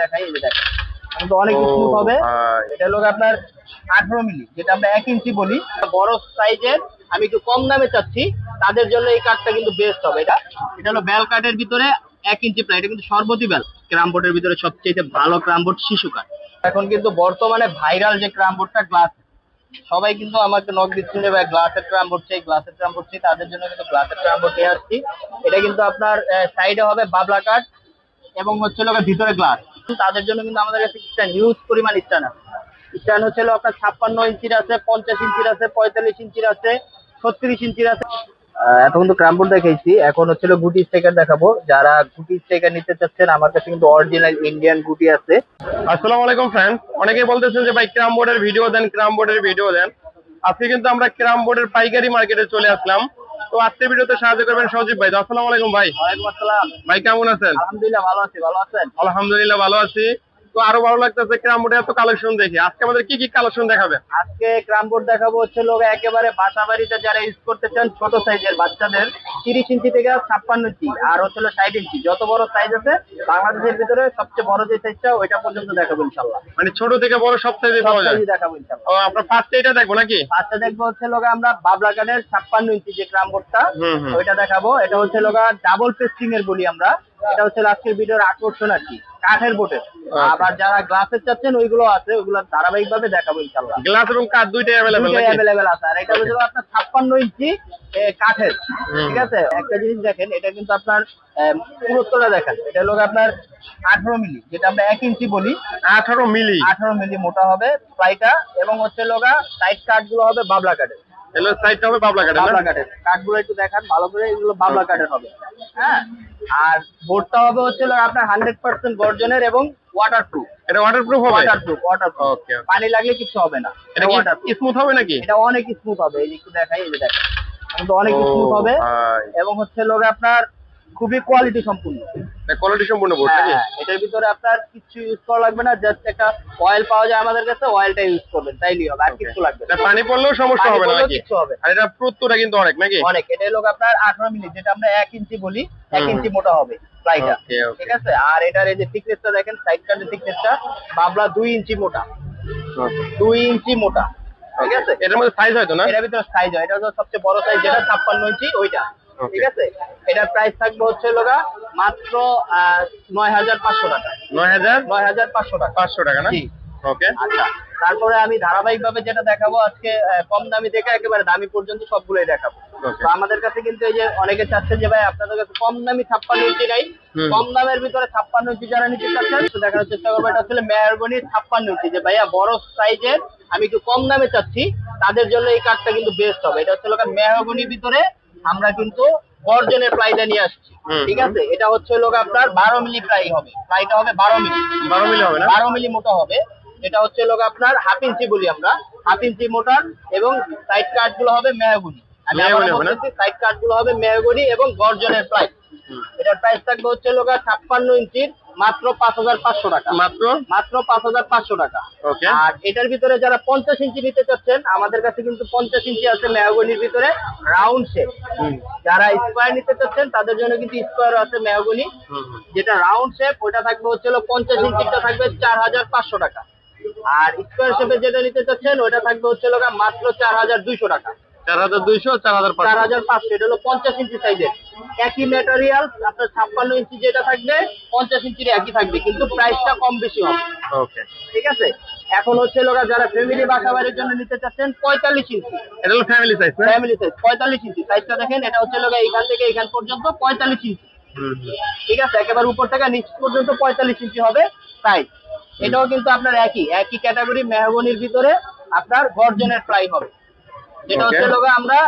দেখাই এই যে দেখেন কিন্তু অনেক স্মুথ হবে। এটা হলো আপনার আঠারো মিলি যেটা আমরা এক ইঞ্চি বলি। বড় সাইজের আমি একটু কম দামে চাচ্ছি। তাদের জন্য এই কাঠটা কিন্তু বেস্ট হবে এটা। এটা হলো বেল কাঠের ভিতরে এক ইঞ্চি প্রায় এটা কিন্তু সর্বতি বেল ক্রাম বোর্ডের ভিতরে সবচেয়ে ভালো ক্রাম বোর্ড শিশু কাঠ এখন কিন্তু বর্তমানে ভাইরাল যে ক্রাম বোর্ডটা গ্লাস সবাই কিন্তু আমাকে নক যে ভাই গ্লাসের ট্রাম বোর্ড চাই গ্লাসের ট্রাম বোর্ড চাই। তাদের জন্য কিন্তু গ্লাসের ট্রাম বোর্ড নিয়ে আসছি। এটা কিন্তু আপনার সাইডে হবে বাবলা কাঠ এবং হচ্ছে ভিতরে গ্লাস তাদের জন্য কিন্তু আমাদের কাছে স্ট্যান্ড হিউজ পরিমাণ স্ট্যান্ড আছে। স্ট্যান্ড হচ্ছে আপনার ছাপ্পান্ন ইঞ্চির আছে পঞ্চাশ ইঞ্চির আছে পঁয়তাল্লিশ ইঞ্চির আছে ছত্রিশ ইঞ্চির আছে। এতক্ষণ তো ক্রামবোর্ড দেখাইছি এখন হচ্ছে হলো গুটি স্টেকার দেখাবো। যারা গুটি স্টেকার নিতে চাচ্ছেন আমার কাছে কিন্তু অরিজিনাল ইন্ডিয়ান গুটি আছে। আসসালামু আলাইকুম ফ্রেন্ডস অনেকেই বলতেছেন যে ভাই ক্রাম বোর্ডের ভিডিও দেন ক্রাম বোর্ডের ভিডিও দেন। আজকে কিন্তু আমরা ক্রাম বোর্ডের পাইকারি মার্কেটে চলে আসলাম। তো আজকের ভিডিওতে সাহায্য করবেন সজীব ভাই। আসসালামু আলাইকুম ভাই। আসসালাম। ভাই কেমন আছেন? আলহামদুলিল্লাহ ভালো আছি ভালো আছেন? আলহামদুলিল্লাহ ভালো আছি। তো আরও ভালো লাগতেছে ক্রাম বোর্ডে এত কালেকশন দেখি। আজকে আমাদের কি কি কালেকশন দেখাবে? আজকে ক্রাম বোর্ড দেখাবো হচ্ছে লোক একেবারে বাসা বাড়িতে যারা ইউজ করতে চান ছোট সাইজের বাচ্চাদের তিরিশ ইঞ্চি থেকে ছাপ্পান্ন ইঞ্চি আর হচ্ছে ষাট ইঞ্চি। যত বড় সাইজ আছে বাংলাদেশের ভিতরে সবচেয়ে বড় যে সাইজটা ওইটা পর্যন্ত দেখাবো ইনশাল্লাহ মানে ছোট থেকে বড় সব সাইজে পাওয়া যায়? দেখাবো ইনশাল্লাহ আমরা ফার্স্টে এটা দেখব নাকি? ফার্স্টে দেখব হচ্ছে লোক আমরা বাবলা কাঠের ছাপ্পান্ন ইঞ্চি যে ক্রাম বোর্ডটা। ওইটা দেখাবো। এটা হচ্ছে লোক ডাবল পেস্টিং এর বলি আমরা। এটা হচ্ছে আজকের ভিডিওর আকর্ষণ আর কি কাঠের বোর্ডের আবার যারা গ্লাসের চাচ্ছেন ওইগুলো আছে ওইগুলো ধারাবাহিক ভাবে দেখাবো ইনশাল্লাহ গ্লাস এবং কাঠ দুইটাই অ্যাভেলেবেল অ্যাভেলেবেল আছে। আর এটা হচ্ছে আপনার ছাপ্পান্ন ইঞ্চি কাঠের। ঠিক আছে? একটা জিনিস দেখেন এটা কিন্তু আপনার আহ, পুরুত্বটা দেখেন। এটা হলো আপনার আঠারো মিলি যেটা আমরা এক ইঞ্চি বলি। আঠারো মিলি। আঠারো মিলি মোটা হবে প্লাইটা এবং হচ্ছে লোগা সাইড কাঠগুলো হবে বাবলা কাঠের। এলো সাইডটা হবে বাবলা কাঠের বাবলা কাঠের। কাঠগুলো একটু দেখান ভালো করে এগুলো বাবলা কাঠের হবে। হ্যাঁ? আর বোর্ডটা হবে হচ্ছে আপনার হান্ড্রেড পার্সেন্ট গর্জনের এবং ওয়াটার প্রুফ এটা ওয়াটারপ্রুফ হবে? Waterproof waterproof okay. পানি লাগলে কিছু হবে না। এটা ওয়াটার কি স্মুথ হবে নাকি? এটা অনেক স্মুথ হবে। এই একটু দেখাই এই যে দেখেন। অনেক স্মুথ হবে। এবং হচ্ছে লোক আপনার খুবই কোয়ালিটি সম্পূর্ণ। কোয়ালিটি সম্পূর্ণ বোর্ড হ্যাঁ, নাকি? হ্যাঁ, এটার ভিতরে আপনার কিছু ইউজ করা লাগবে না জাস্ট একটা অয়েল পাওয়া যায় আমাদের কাছে অয়েলটা ইউজ করবেন তাইলেই হবে আর কিছু লাগবে না। পানি পড়লেও সমস্যা হবে না নাকি? কিচ্ছু হবে আর এটা প্রত্যুটা কিন্তু অনেক নাকি? অনেক এটা লোক আপনার আঠারো মিনিট যেটা আমরা এক ইঞ্চি বলি এক হুম। ইঞ্চি মোটা হবে প্লাইটা. ঠিক আছে? আর এটার এই যে থিকনেসটা দেখেন সাইড কাটের থিকনেসটা বাবলা দুই ইঞ্চি মোটা। দুই ইঞ্চি মোটা। ঠিক আছে? এটার মধ্যে সাইজ হয়তো না? এটার ভিতরে সাইজ হয় এটা হচ্ছে সবচেয়ে বড় সাইজ যেটা ছাপ্পান্ন ইঞ্চি ওইটা. ঠিক আছে? এটার প্রাইস থাকবে হচ্ছে লোগা মাত্র নয় হাজার পাঁচশো টাকা। নয় হাজার? নয় হাজার পাঁচশো টাকা। পাঁচশো টাকা না? ওকে আচ্ছা তারপরে আমি ধারাবাহিক ভাবে যেটা দেখাবো আজকে কম দামি থেকে একেবারে দামি পর্যন্ত সবগুলোই দেখাবো। তো আমাদের কাছে কিন্তু এই যে অনেকে চাচ্ছেন যে ভাই আপনাদের কাছে কম দামি ছাপ্পান্ন ইঞ্চি নাই। কম দামের ভিতরে ছাপ্পান্ন ইঞ্চি যারা নিতে চাচ্ছেন তো দেখানোর চেষ্টা করব এটা হচ্ছে মেয়ারগনি ছাপ্পান্ন ইঞ্চি। যে ভাইয়া বড় সাইজের আমি একটু কম দামে চাচ্ছি তাদের জন্য এই কাঠটা কিন্তু বেস্ট হবে। এটা হচ্ছে মেহগনির ভিতরে আমরা কিন্তু গর্জনের প্লাইটা নিয়ে আসছি। ঠিক আছে? এটা হচ্ছে লোক আপনার বারো মিলি প্লাই হবে। প্লাইটা হবে বারো মিলি। বারো মিলি হবে বারো মিলি মোটা হবে। এটা হচ্ছে লোক আপনার হাফ ইঞ্চি বলি আমরা। হাফ ইঞ্চি মোটার এবং সাইড কাটগুলো হবে মেহগুনি। আমি সাইড কাটগুলো হবে মেহগুনি এবং গর্জনের প্রাইস এটার প্রাইস থাকবে হচ্ছে লোক ছাপ্পান্ন ইঞ্চির মাত্র পাঁচ হাজার পাঁচশো টাকা। মাত্র? মাত্র পাঁচ হাজার পাঁচশো টাকা। ওকে। আর এটার ভিতরে যারা পঞ্চাশ ইঞ্চি নিতে চাচ্ছেন আমাদের কাছে কিন্তু পঞ্চাশ ইঞ্চি আছে মেহগনির ভিতরে রাউন্ড শেপ। যারা স্কোয়ার নিতে চাচ্ছেন তাদের জন্য কিন্তু স্কোয়ার আছে মেহগনি। যেটা রাউন্ড শেপ ওটা থাকবে হচ্ছে পঞ্চাশ ইঞ্চিটা থাকবে চার হাজার পাঁচশো টাকা। আর স্কোয়ার শেপে যেটা নিতে চাচ্ছেন ওটা থাকবে হচ্ছে মাত্র চার হাজার দুইশো টাকা। চার হাজার দুইশো চার হাজার চার হাজার পাঁচশো এটা হলো পঞ্চাশ ইঞ্চি সাইজের। একই ম্যাটেরিয়াল আপনার ছাপ্পান্ন ইঞ্চি যেটা থাকবে পঞ্চাশ ইঞ্চির একই থাকবে কিন্তু প্রাইসটা কম বেশি হবে। ওকে ঠিক আছে? এখন হচ্ছে লোকা যারা ফ্যামিলি বাসা বাড়ির জন্য নিতে চাচ্ছেন পঁয়তাল্লিশ ইঞ্চি এটা হলো ফ্যামিলি সাইজ ফ্যামিলি সাইজ পঁয়তাল্লিশ ইঞ্চি সাইজটা দেখেন এটা হচ্ছে লোকা এখান থেকে এখান পর্যন্ত পঁয়তাল্লিশ ইঞ্চি ঠিক আছে? একেবারে উপর থেকে নিচ পর্যন্ত পঁয়তাল্লিশ ইঞ্চি হবে সাইজ এটাও কিন্তু আপনার একই একই ক্যাটাগরি মেহগনির ভিতরে আপনার গর্জনের প্রাই হবে। যেটা হচ্ছে. লোক আমরা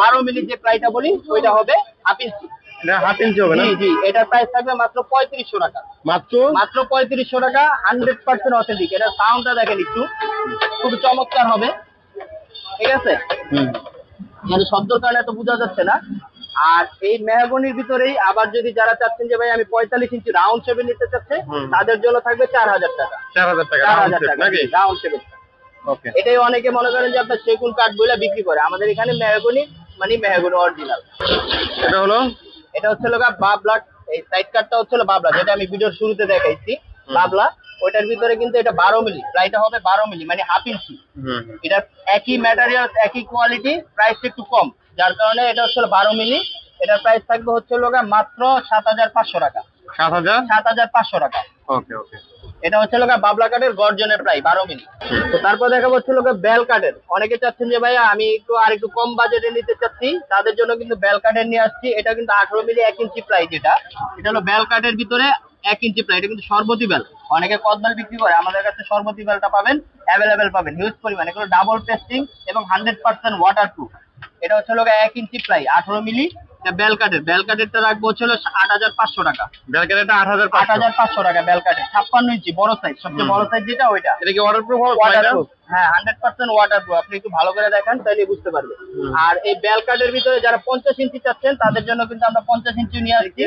বারো মিনিট যে প্রাইটা বলি ওইটা হবে হাফ ইঞ্চি এটা হাফ ইঞ্চি হবে না? জি জি এটার প্রাইস থাকবে মাত্র পঁয়ত্রিশশো টাকা। মাত্র? মাত্র পঁয়ত্রিশশো টাকা হান্ড্রেড পার্সেন্ট অথেন্টিক এটা সাউন্ডটা দেখেন একটু। খুব চমৎকার হবে। ঠিক আছে? মানে শব্দর কারণে এত বোঝা যাচ্ছে না। আর এই মেহগনির ভিতরেই আবার যদি যারা চাচ্ছেন যে ভাই আমি পঁয়তাল্লিশ ইঞ্চি রাউন্ড শেপে নিতে চাচ্ছে তাদের জন্য থাকবে চার হাজার টাকা। চার হাজার টাকা চার হাজার টাকা। রাউন্ড শেপের এটাই অনেকে মনে করেন যে আপনার সেগুন কাঠ বলে বিক্রি করে। আমাদের এখানে মেহগনি মানে মেহগনি অরিজিনাল এটা হলো এটা হচ্ছে লোক বাবলা এই সাইড কাটটা হচ্ছে বাবলা যেটা আমি ভিডিওর শুরুতে দেখাইছি বাবলা। ওইটার ভিতরে কিন্তু এটা বারো মিলি প্রাইটা হবে বারো মিলি মানে হাফ ইঞ্চি। এটা একই ম্যাটেরিয়াল একই কোয়ালিটি প্রাইস একটু কম। যার কারণে এটা হচ্ছে বারো মিলি এটার প্রাইস থাকবে হচ্ছে লোক মাত্র সাত হাজার পাঁচশো টাকা। সাত হাজার? সাত হাজার পাঁচশো টাকা। ওকে ওকে। এটা হচ্ছে লোক বাবলা কাঠের গর্জনের প্রায় বারো মিলি তো তারপর দেখা হচ্ছে লোক বেল কাঠের। অনেকে চাচ্ছেন যে ভাইয়া আমি একটু আর একটু কম বাজেটে নিতে চাচ্ছি, তাদের জন্য কিন্তু বেল কাঠের নিয়ে আসছি। এটা কিন্তু আঠারো মিলি এক ইঞ্চি প্রাইস এটা এটা হলো বেল কাঠের ভিতরে এক ইঞ্চি প্রাইস এটা কিন্তু সর্বতি বেল। অনেকে কদবেল বিক্রি করে, আমাদের কাছে সর্বতি বেলটা পাবেন অ্যাভেলেবেল পাবেন হিউজ পরিমাণ। এগুলো ডাবল পেস্টিং এবং হান্ড্রেড পার্সেন্ট ওয়াটার প্রুফ এটা হচ্ছে লোক এক ইঞ্চি প্রাইস আঠারো মিলি। এটা বেল কাঠের বেল কাঠেরটা রাখব হচ্ছে হলো আট হাজার পাঁচশো টাকা। ব্যালকারিটা আট হাজার আট হাজার পাঁচশো টাকা বেল কাঠের ছাপ্পান্ন ইঞ্চি বড় সাইজ সবচেয়ে বড় সাইজ যেটা ওইটা। এটা কি ওয়াটার প্রুফ ওয়াটার প্রুফ হ্যাঁ হান্ড্রেড পার্সেন্ট ওয়াটার প্রুফ আপনি একটু ভালো করে দেখেন তাহলে বুঝতে পারবেন। আর এই বেল কাঠের ভিতরে যারা পঞ্চাশ ইঞ্চি চাচ্ছেন তাদের জন্য কিন্তু আমরা পঞ্চাশ ইঞ্চি নিয়ে আসছি।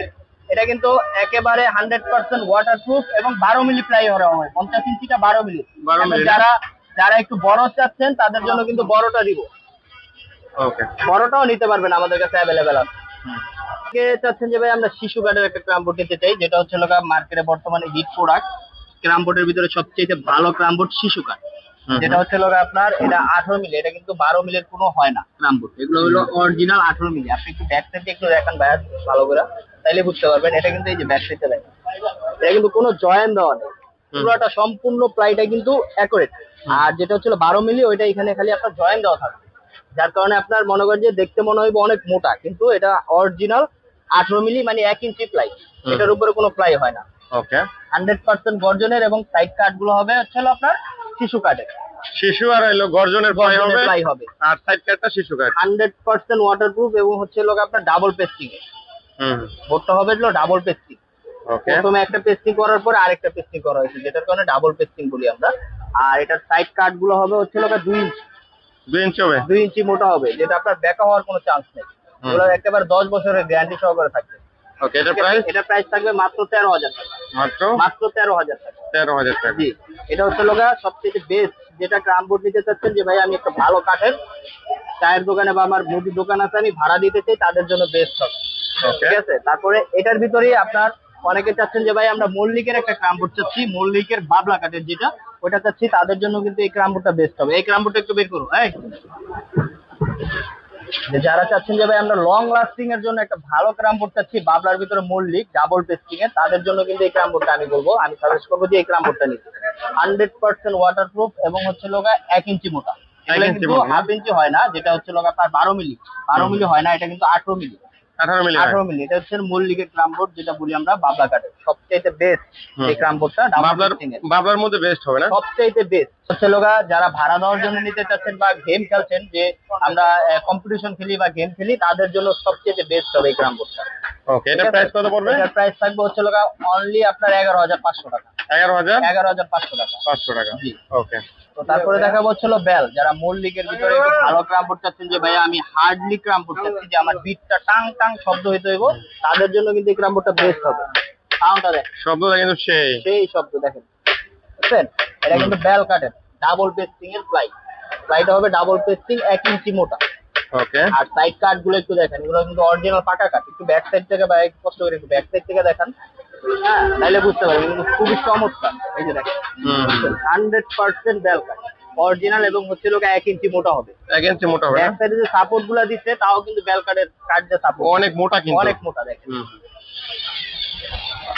এটা কিন্তু একেবারে হান্ড্রেড পার্সেন্ট ওয়াটার প্রুফ এবং বারো মিলি প্লাই করা হয়। পঞ্চাশ ইঞ্চিটা বারো মিলি। যারা যারা একটু বড় চাচ্ছেন তাদের জন্য কিন্তু বড়টা দিব। ওকে বড়টাও নিতে পারবেন আমাদের কাছে অ্যাভেলেবেল আছে। চাচ্ছেন যে ভাই আমরা শিশু কাঠের একটা ক্রামবোর্ড নিতে চাই যেটা হচ্ছে লোকা মার্কেটে বর্তমানে হিট প্রোডাক্ট ক্রামবোর্ডের ভিতরে সবচেয়ে ভালো ক্রামবোর্ড শিশু কাঠ যেটা হচ্ছে লোকা আপনার এটা আঠারো মিলি এটা কিন্তু বারো মিলির কোনো হয় না ক্রামবোর্ড এগুলো হলো অরিজিনাল আঠারো মিলি। আপনি একটু ব্যাক সাইডে একটু দেখান ভাইয়া ভালো করে। তাইলে বুঝতে পারবেন এটা কিন্তু এই যে ব্যাক সাইডে দেখেন এটা কিন্তু কোনো জয়েন দেওয়া নেই। পুরোটা সম্পূর্ণ প্লাইটা কিন্তু অ্যাকুরেট আর যেটা হচ্ছিল বারো মিলি ওইটা এখানে খালি আপনার জয়েন দেওয়া থাকবে। যার কারণে আপনার মনে করেন যে দেখতে মনে হইবে অনেক মোটা কিন্তু এটা অরিজিনাল আঠারো মিলি মানে এক ইঞ্চি প্লাই এটার উপরে কোনো প্লাই হয় না। ওকে হান্ড্রেড পার্সেন্ট গর্জনের এবং সাইড কাটগুলো হবে হচ্ছে আপনার শিশু কাঠের শিশু আর হলো গর্জনের প্লাই হবে প্লাই হবে। আর সাইড কাটটা শিশু কাট হান্ড্রেড পার্সেন্ট ওয়াটারপ্রুফ এবং হচ্ছে লোক আপনার ডাবল পেস্টিং হুম। বোর্ডটা হবে হলো ডাবল পেস্টিং ওকে প্রথমে একটা পেস্টিং করার পরে আরেকটা পেস্টিং করা হয়েছে যেটার কারণে ডাবল পেস্টিং বলি আমরা। আর এটার সাইড কাটগুলো হবে হচ্ছে লোক দুই ইঞ্চি। দুই ইঞ্চি হবে? দুই ইঞ্চি মোটা হবে যেটা আপনার বেঁকা হওয়ার কোনো চান্স নেই। এগুলো একেবারে দশ বছরের গ্যারান্টি সহকারে থাকবে। ওকে এটা প্রাইস এটা প্রাইস থাকবে মাত্র তেরো হাজার টাকা। মাত্র? মাত্র তেরো হাজার টাকা। তেরো হাজার টাকা। জি এটা হচ্ছে লোকা সবচেয়ে বেস্ট যেটা গ্রাম বোর্ড নিতে চাচ্ছেন যে ভাই আমি একটা ভালো কাঠের চায়ের দোকানে বা আমার মুদির দোকান আছে আমি ভাড়া দিতে চাই তাদের জন্য বেস্ট হবে। ঠিক আছে? তারপরে এটার ভিতরেই আপনার অনেকে চাচ্ছেন যে ভাই আমরা মল্লিকের একটা বোর্ড চাচ্ছি মল্লিকের বাবলা কাঠের যেটা ওটা চাচ্ছি তাদের জন্য কিন্তু এই ক্রাম বোর্ডটা বেস্ট হবে। এই ক্রাম বোর্ডটা একটু বের করো এই। যারা চাচ্ছেন যে ভাই আমরা লং লাস্টিং এর জন্য একটা ভালো ক্রাম বোর্ড চাচ্ছি বাবলার ভিতরে মল্লিক ডাবল পেস্টিং এর তাদের জন্য কিন্তু এই ক্রাম বোর্ডটা আমি বলব। আমি সাজেস্ট করব যে এই ক্রাম বোর্ডটা নিতে। হান্ড্রেড পার্সেন্ট ওয়াটার প্রুফ এবং হচ্ছে লোকা এক ইঞ্চি মোটা। এগুলো কিন্তু হাফ ইঞ্চি হয় না যেটা হচ্ছে লোক আপনার বারো মিলি। বারো মিলি হয় না এটা কিন্তু আঠারো মিলি। আঠারো মিলি আঠারো মিলি এটা হচ্ছে মল্লিকের ক্রাম বোর্ড যেটা বলি আমরা বাবলা কাঠের সবচাইতে বেস্ট এই ক্রাম মধ্যে হবে না? সবচাইতে বেস্ট হচ্ছে লোকা যারা ভাড়া দেওয়ার জন্য নিতে চাচ্ছেন বা গেম খেলছেন যে আমরা কম্পিটিশন খেলি বা গেম খেলি তাদের জন্য সবচেয়ে বেস্ট হবে এই ক্রাম ওকে এটা প্রাইস কত পড়বে? এটার প্রাইস থাকবে হচ্ছে লোকা অনলি আপনার এগারো হাজার পাঁচশো টাকা। টাকা। পাঁচশো টাকা। জি। ওকে তো তারপরে দেখা হচ্ছিল বেল যারা মল্লিকের ভিতরে একটু ভালো ক্রামবোর্ড চাচ্ছেন যে ভাই আমি হার্ডলি ক্রামবোর্ড চাচ্ছি যে আমার বিটটা টাং টাং শব্দ হইতে হইব তাদের জন্য কিন্তু এই ক্রামবোর্ডটা বেস্ট হবে। সাউন্ডটা দেখ শব্দটা কিন্তু সেই। সেই শব্দ দেখেন। বুঝছেন? এটা কিন্তু বেল কাটের ডাবল পেস্টিং এর প্লাই প্লাইটা হবে ডাবল পেস্টিং এক ইঞ্চি মোটা। ওকে আর সাইড কাটগুলো একটু দেখেন। এগুলো কিন্তু অরিজিনাল পাকা কাট একটু ব্যাক সাইড থেকে বা একটু কষ্ট করে একটু ব্যাক সাইড থেকে দেখান। হ্যাঁ বুঝতে পারবেন। কিন্তু খুবই চমৎকার। এই যে দেখেন। Hundred percent bell cut original এবং হচ্ছে লোক এক ইঞ্চি মোটা হবে। এক ইঞ্চি মোটা হবে ব্যাক সাইডে যে সাপোর্টগুলা দিচ্ছে তাও কিন্তু বেল কাটের কাট যে সাপোর্ট অনেক মোটা কিন্তু। অনেক মোটা দেখেন।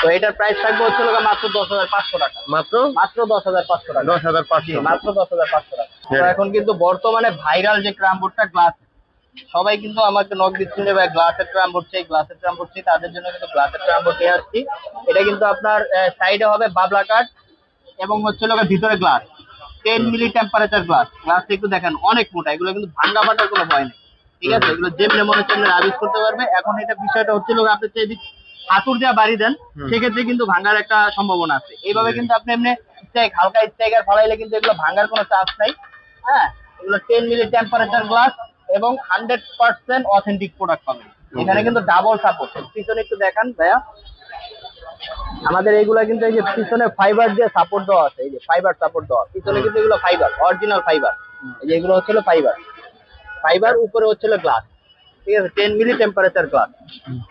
তো এটার প্রাইস থাকবে হচ্ছে মাত্র দশ হাজার পাঁচশো টাকা। মাত্র? মাত্র দশ হাজার পাঁচশো টাকা। দশ হাজার পাঁচশো। মাত্র দশ হাজার পাঁচশো টাকা। তো হ্যাঁ। এখন কিন্তু বর্তমানে ভাইরাল যে ক্রামবোর্ডটা গ্লাস সবাই কিন্তু আমাকে নক দিচ্ছেন যে ভাই গ্লাসের চাই গ্লাসের চাই। তাদের জন্য কিন্তু গ্লাসের নিয়ে আসছি। এটা কিন্তু আপনার সাইডে হবে বাবলা কাঠ এবং হচ্ছে লোক ভিতরে glass ten milli temperature glass glass একটু দেখেন অনেক মোটা। এগুলো কিন্তু ভাঙ্গা ফাটার কোনো ভয় নেই। ঠিক আছে? এগুলো যেমনি মনে হচ্ছে আবিষ করতে পারবে। এখন এটা বিষয়টা হচ্ছে লোক আপনি হাতুর দেওয়া বাড়ি দেন সেক্ষেত্রে কিন্তু ভাঙার একটা সম্ভাবনা আছে। এইভাবে কিন্তু আপনি এমনি স্টেক হালকা স্টেকার ফলাইলে কিন্তু এগুলো ভাঙার কোনো চান্স নাই হ্যাঁ? এগুলো টেন মিলি টেম্পারেচার গ্লাস এবং হান্ড্রেড পার্সেন্ট অথেন্টিক প্রোডাক্ট পাবেন। এখানে কিন্তু ডাবল সাপোর্ট পিছনে একটু দেখান ভাইয়া। আমাদের এইগুলা কিন্তু এই যে পিছনে ফাইবার দিয়ে সাপোর্ট দেওয়া আছে এই যে ফাইবার সাপোর্ট দেওয়া পিছনে কিন্তু এগুলো ফাইবার অরিজিনাল ফাইবার এই যে এগুলো হচ্ছিল ফাইবার ফাইবার উপরে হচ্ছিল গ্লাস ঠিক আছে টেন মিলি টেম্পারেচার গ্লাস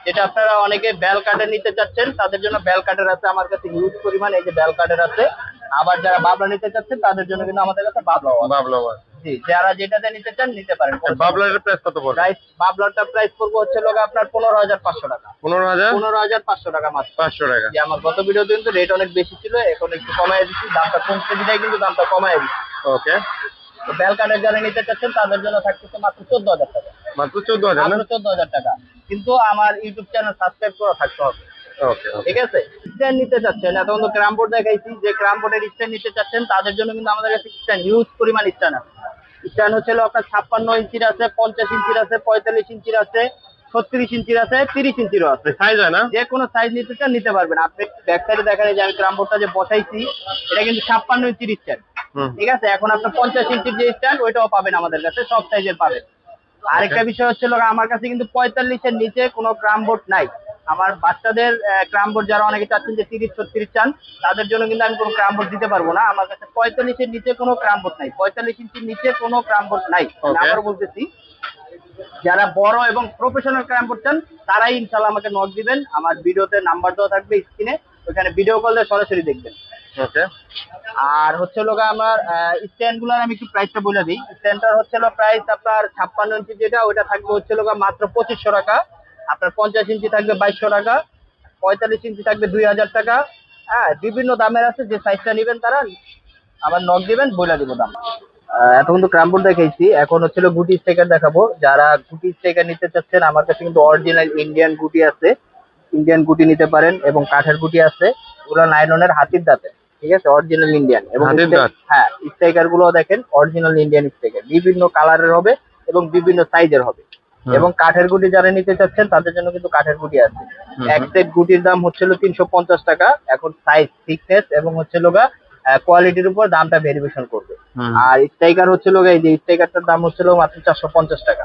যেটা আপনারা অনেকে বেল কাঠের নিতে চাচ্ছেন তাদের জন্য বেল কাঠের আছে আমার কাছে হিউজ পরিমাণ এই যে বেল কাঠের আছে। আবার যারা বাবলা নিতে চাচ্ছেন তাদের জন্য কিন্তু আমাদের কাছে বাবলাও আছে। জি যারা যেটাতে নিতে চান নিতে পারেন। বাবলার প্রাইস কত পড়বে? প্রাইস বাবলাটা প্রাইস পড়বে হচ্ছে লোক আপনার পনেরো হাজার পাঁচশো টাকা। পনেরো হাজার? পনেরো হাজার পাঁচশো টাকা মাত্র। পাঁচশো টাকা। যে আমার গত ভিডিওতে কিন্তু রেট অনেক বেশি ছিল এখন একটু কমায় দিচ্ছি দামটা কিন্তু দামটা কমায় দিচ্ছি। ওকে তো বেল যারা নিতে চাচ্ছেন তাদের জন্য থাকতেছে মাত্র চোদ্দ হাজার টাকা। মাত্র চোদ্দ হাজার মাত্র চোদ্দ হাজার টাকা। কিন্তু আমার ইউটিউব চ্যানেল সাবস্ক্রাইব করা থাকতে হবে। ঠিক আছে? স্ট্যান্ড নিতে চাচ্ছেন এতক্ষণ তো ক্রাম বোর্ড দেখাইছি যে ক্রাম বোর্ডের স্ট্যান্ড নিতে চাচ্ছেন তাদের জন্য কিন্তু আমাদের কাছে স্ট্যান্ড হিউজ পরিমাণ স্ট্যান্ড আছে। স্ট্যান্ড হচ্ছে আপনার ছাপ্পান্ন ইঞ্চির আছে পঞ্চাশ ইঞ্চির আছে পঁয়তাল্লিশ ইঞ্চির আছে ছত্রিশ ইঞ্চির আছে তিরিশ ইঞ্চিরও আছে। সাইজ হয় না? যে কোনো সাইজ নিতে চান নিতে পারবেন। আপনি ব্যাক সাইডে দেখেন যে আমি ক্রাম বোর্ডটা যে বসাইছি এটা কিন্তু ছাপ্পান্ন ইঞ্চির স্ট্যান্ড ঠিক আছে? এখন আপনি পঞ্চাশ ইঞ্চির যে স্ট্যান্ড ওইটাও পাবেন আমাদের কাছে সব সাইজের পাবেন। আরেকটা বিষয় হচ্ছে লোক আমার কাছে কিন্তু পঁয়তাল্লিশের নিচে কোনো ক্রাম বোর্ড নাই। আমার বাচ্চাদের ক্রাম বোর্ড যারা অনেকে চাচ্ছেন যে তিরিশ ছত্রিশ চান তাদের জন্য কিন্তু আমি কোনো ক্রাম বোর্ড দিতে পারব না। আমার কাছে পঁয়তাল্লিশের নিচে কোনো ক্রাম বোর্ড নাই। পঁয়তাল্লিশ ইঞ্চির নিচে কোনো ক্রাম বোর্ড নাই. আবার বলতেছি যারা বড় এবং প্রফেশনাল ক্রাম বোর্ড চান তারাই ইনশাল্লাহ আমাকে নক দিবেন। আমার ভিডিওতে নাম্বার দেওয়া থাকবে স্ক্রিনে ওখানে ভিডিও কল দিয়ে সরাসরি দেখবেন। আর হচ্ছে লোক আমার স্ট্যান্ডগুলার আমি একটু প্রাইসটা বলে দিই। স্ট্যান্ডটার হচ্ছে প্রাইস আপনার ছাপ্পান্ন ইঞ্চি যেটা ওইটা থাকবে হচ্ছে লোক মাত্র পঁচিশশো টাকা। আপনার পঞ্চাশ ইঞ্চি থাকবে বাইশশো টাকা। পঁয়তাল্লিশ ইঞ্চি থাকবে দুই হাজার টাকা। হ্যাঁ বিভিন্ন দামের আছে, যে সাইজটা নেবেন তারা আবার নক দিবেন বলে দিব দাম। এতক্ষণ তো ক্রামবোর্ড দেখাইছি। এখন হচ্ছে গুটি স্টেকার দেখাবো। যারা গুটি স্টেকার নিতে চাচ্ছেন, আমার কাছে কিন্তু অরিজিনাল ইন্ডিয়ান গুটি আছে। ইন্ডিয়ান গুটি নিতে পারেন এবং কাঠের গুটি আছে। ওগুলো নাইলনের হাতির দাঁতে। ঠিক আছে? অরিজিনাল ইন্ডিয়ান এবং? হ্যাঁ স্টেকারগুলো দেখেন অরিজিনাল ইন্ডিয়ান স্টেকার বিভিন্ন কালারের হবে এবং বিভিন্ন সাইজের হবে। এবং কাঠের গুটি যারা নিতে চাচ্ছেন তাদের জন্য কিন্তু কাঠের গুটি আছে। এক সেট গুটির দাম হচ্ছিল তিনশো পঞ্চাশ টাকা। এখন সাইজ থিকনেস এবং হচ্ছে লোগা কোয়ালিটির উপর দামটা ভেরিয়েশন করবে। আর স্ট্রাইকার হচ্ছে লোক এই যে স্ট্রাইকারটার দাম হচ্ছিল মাত্র চারশো পঞ্চাশ টাকা।